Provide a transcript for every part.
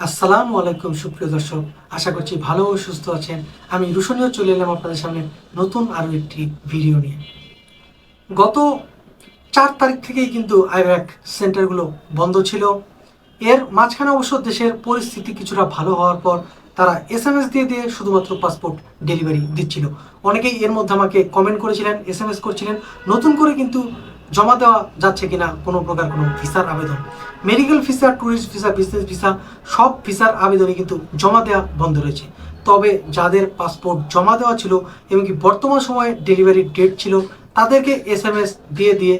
আসসালামু আলাইকুম, সুপ্রিয় দর্শক। আশা করছি ভালো ও সুস্থ আছেন। আমি রুশনীয় চলে এলাম আপনাদের সামনে নতুন আরও একটি ভিডিও নিয়ে। গত চার তারিখ থেকেই কিন্তু আইব্যাক সেন্টারগুলো বন্ধ ছিল। এর মাঝখানে অবশ্য দেশের পরিস্থিতি কিছুটা ভালো হওয়ার পর তারা এস এম এস দিয়ে দিয়ে শুধুমাত্র পাসপোর্ট ডেলিভারি দিচ্ছিল। অনেকেই এর মধ্যে আমাকে কমেন্ট করেছিলেন এস এম এস করছিলেন। নতুন করে কিন্তু জমা দেওয়া যাচ্ছে কিনা কোনো প্রকার কোনো ভিসার আবেদন। Medical visa tourist visa business visa সব ভিসার আবেদনই কিন্তু জমা দেওয়া বন্ধ রয়েছে। তবে যাদের পাসপোর্ট জমা দেওয়া ছিল এমনকি বর্তমান সময়ে ডেলিভারি ডেট ছিল, তাদেরকে এস এম এস দিয়ে দিয়ে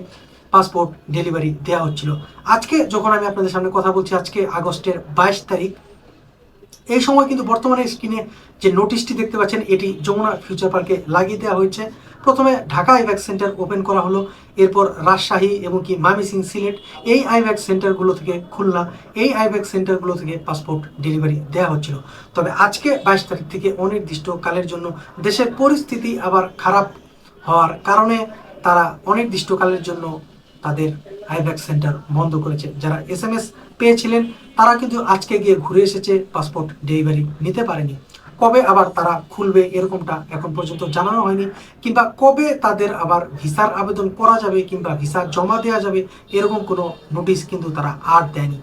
পাসপোর্ট ডেলিভারি দেওয়া হচ্ছিল। আজকে যখন আমি আপনাদের সামনে কথা বলছি, আজকে আগস্টের বাইশ তারিখ এই সময় কিন্তু বর্তমানে স্ক্রিনে যে নোটিশটি দেখতে পাচ্ছেন, এটি যমুনা ফিউচার পার্কে লাগিয়ে দেওয়া হয়েছে। প্রথমে ঢাকা আইভ্যাক সেন্টার ওপেন করা হলো, এরপর রাজশাহী এবং কি মামিসিং সিলেট, এই আইভ্যাক সেন্টারগুলো থেকে খুলনা, এই আইভ্যাক সেন্টারগুলো থেকে পাসপোর্ট ডেলিভারি দেওয়া হচ্ছিল। তবে আজকে বাইশ তারিখ থেকে অনির্দিষ্ট কালের জন্য দেশের পরিস্থিতি আবার খারাপ হওয়ার কারণে তারা অনির্দিষ্টকালের জন্য তাদের আইব্যাক সেন্টার বন্ধ করেছে। যারা এস এম এস পেয়েছিলেন। তারা কিন্তু আজকে গিয়ে ঘুরে এসেছে পাসপোর্ট ডেলিভারি নিতে পারেনি। কবে আবার তারা খুলবে এরকমটা এখন পর্যন্ত জানানো হয়নি। কিংবা কবে তাদের আবার ভিসার আবেদন করা যাবে কিংবা ভিসা জমা দেওয়া যাবে, এরকম কোনো নোটিশ কিন্তু তারা আর দেয়নি।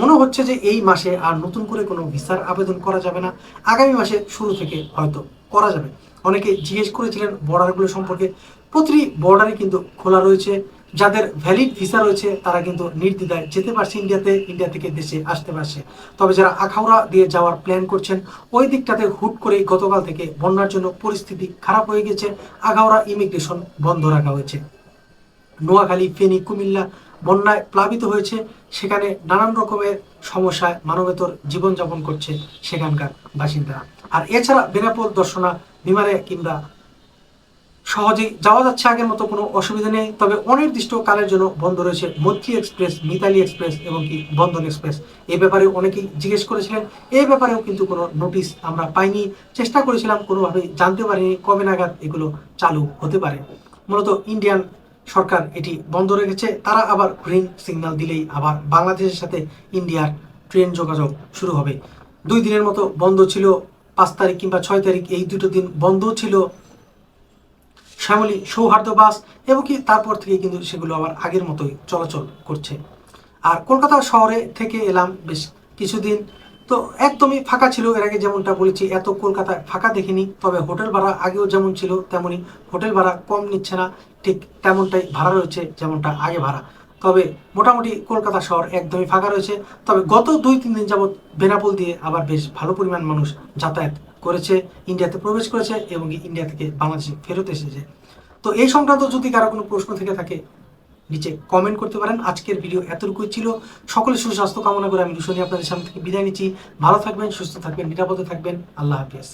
মনে হচ্ছে যে এই মাসে আর নতুন করে কোনো ভিসার আবেদন করা যাবে না। আগামী মাসে শুরু থেকে হয়তো করা যাবে। অনেকে জিজ্ঞেস করেছিলেন বর্ডারগুলো সম্পর্কে। প্রতিটি বর্ডারে কিন্তু খোলা রয়েছে। যাদের ভ্যালিড ভিসা রয়েছে, তারা কিন্তু নির্দ্বিধায় যেতে পারছে ইন্ডিয়াতে, ইন্ডিয়া থেকে দেশে আসতে পারছে। তবে যারা আখাউড়া দিয়ে যাওয়ার প্ল্যান করছেন, ওই দিকটাতে হুট করেই গতকাল থেকে বন্যার জন্য পরিস্থিতি খারাপ হয়ে গেছে। আখাউড়া ইমিগ্রেশন বন্ধ রাখা হয়েছে। নোয়াখালী, ফেনী, কুমিল্লা বন্যায় প্লাবিত হয়েছে। সেখানে নানান রকমের সমস্যায় মানবেতর জীবনযাপন করছে সেখানকার বাসিন্দারা। আর এছাড়া বেনাপোল দর্শনা, বিমানে কিংবা সহজেই যাওয়া যাচ্ছে আগের মতো, কোনো অসুবিধা নেই। তবে অনির্দিষ্ট কালের জন্য বন্ধ রয়েছে মৈত্রী এক্সপ্রেস, মিতালি এক্সপ্রেস এবং কি বন্ধন এক্সপ্রেস। এই ব্যাপারে অনেকেই জিজ্ঞেস করেছিলেন। এই ব্যাপারেও কিন্তু কোনো নোটিশ আমরা পাইনি। চেষ্টা করেছিলাম, কোনোভাবেই জানতে পারিনি কবে নাগাদ এগুলো চালু হতে পারে। মূলত ইন্ডিয়ান সরকার এটি বন্ধ রেখেছে। তারা আবার গ্রিন সিগন্যাল দিলেই আবার বাংলাদেশের সাথে ইন্ডিয়ার ট্রেন যোগাযোগ শুরু হবে। দুই দিনের মতো বন্ধ ছিল, পাঁচ তারিখ কিংবা ছয় তারিখ এই দুটো দিন বন্ধ ছিল। শ্যামলী, সৌহার্দ্য বাস এবং কি তারপর থেকে কিন্তু সেগুলো আবার আগের মতোই চলাচল করছে। আর কলকাতা শহরে থেকে এলাম বেশ কিছুদিন। তো একদমই ফাঁকা ছিল, এর আগে যেমনটা বলেছি, এত কলকাতায় ফাঁকা দেখিনি। তবে হোটেল ভাড়া আগেও যেমন ছিল তেমনই হোটেল ভাড়া কম নিচ্ছে না, ঠিক তেমনটাই ভাড়া রয়েছে যেমনটা আগে ভাড়া। তবে মোটামুটি কলকাতা শহর একদমই ফাঁকা রয়েছে। তবে গত দুই তিন দিন যাবৎ বেনাপোল দিয়ে আবার বেশ ভালো পরিমাণ মানুষ যাতায়াত করেছে ইন্ডিয়াতে প্রবেশ করেছে এবং ইন্ডিয়া থেকে বাংলাদেশে ফেরত এসেছে। তো এই সংক্রান্ত যদি কারও কোনো প্রশ্ন থেকে থাকে, নিচে কমেন্ট করতে পারেন। আজকের ভিডিও এতটুকুই ছিল। সকলের সুস্বাস্থ্য কামনা করে আমি রুশনি আপনাদের সামনে থেকে বিদায় নিচ্ছি। ভালো থাকবেন, সুস্থ থাকবেন, নিরাপদে থাকবেন। আল্লাহ হাফিজ।